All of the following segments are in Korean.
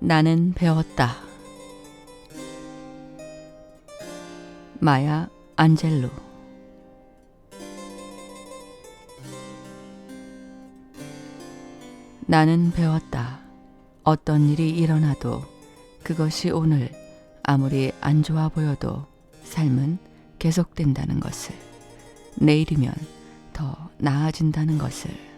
나는 배웠다. 마야 안젤로 나는 배웠다. 어떤 일이 일어나도 그것이 오늘 아무리 안 좋아 보여도 삶은 계속된다는 것을 내일이면 더 나아진다는 것을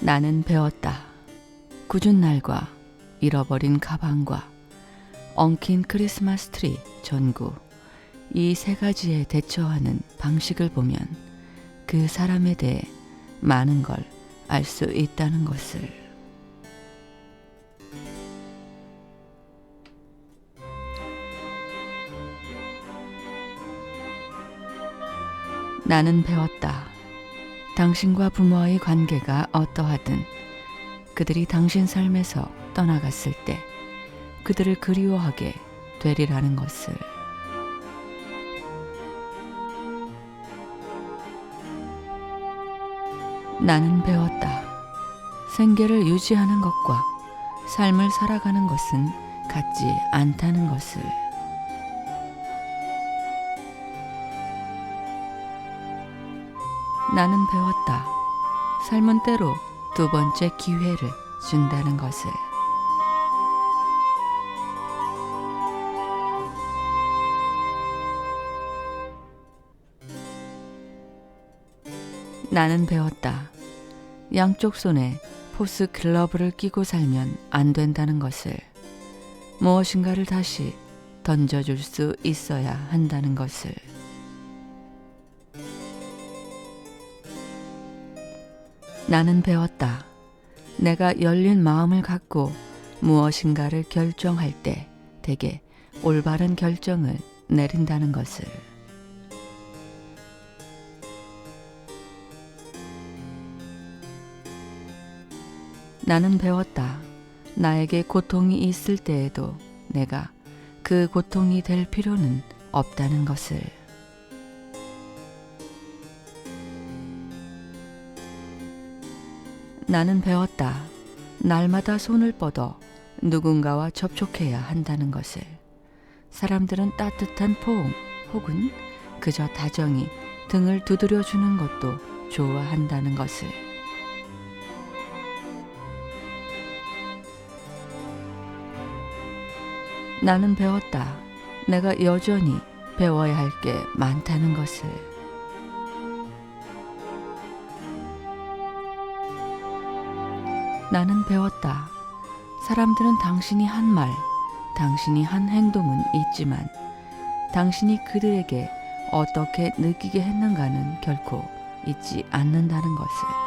나는 배웠다. 굳은 날과 잃어버린 가방과 엉킨 크리스마스 트리 전구 이 세 가지에 대처하는 방식을 보면 그 사람에 대해 많은 걸 알 수 있다는 것을 나는 배웠다. 당신과 부모의 관계가 어떠하든 그들이 당신 삶에서 떠나갔을 때 그들을 그리워하게 되리라는 것을 나는 배웠다. 생계를 유지하는 것과 삶을 살아가는 것은 같지 않다는 것을 나는 배웠다. 삶은 때로 두 번째 기회를 준다는 것을. 나는 배웠다. 양쪽 손에 포스 글러브를 끼고 살면 안 된다는 것을. 무엇인가를 다시 던져줄 수 있어야 한다는 것을. 나는 배웠다. 내가 열린 마음을 갖고 무엇인가를 결정할 때 대개 올바른 결정을 내린다는 것을. 나는 배웠다. 나에게 고통이 있을 때에도 내가 그 고통이 될 필요는 없다는 것을. 나는 배웠다. 날마다 손을 뻗어 누군가와 접촉해야 한다는 것을. 사람들은 따뜻한 포옹 혹은 그저 다정히 등을 두드려 주는 것도 좋아한다는 것을. 나는 배웠다. 내가 여전히 배워야 할 게 많다는 것을. 나는 배웠다. 사람들은 당신이 한 말, 당신이 한 행동은 있지만 당신이 그들에게 어떻게 느끼게 했는가는 결코 잊지 않는다는 것을.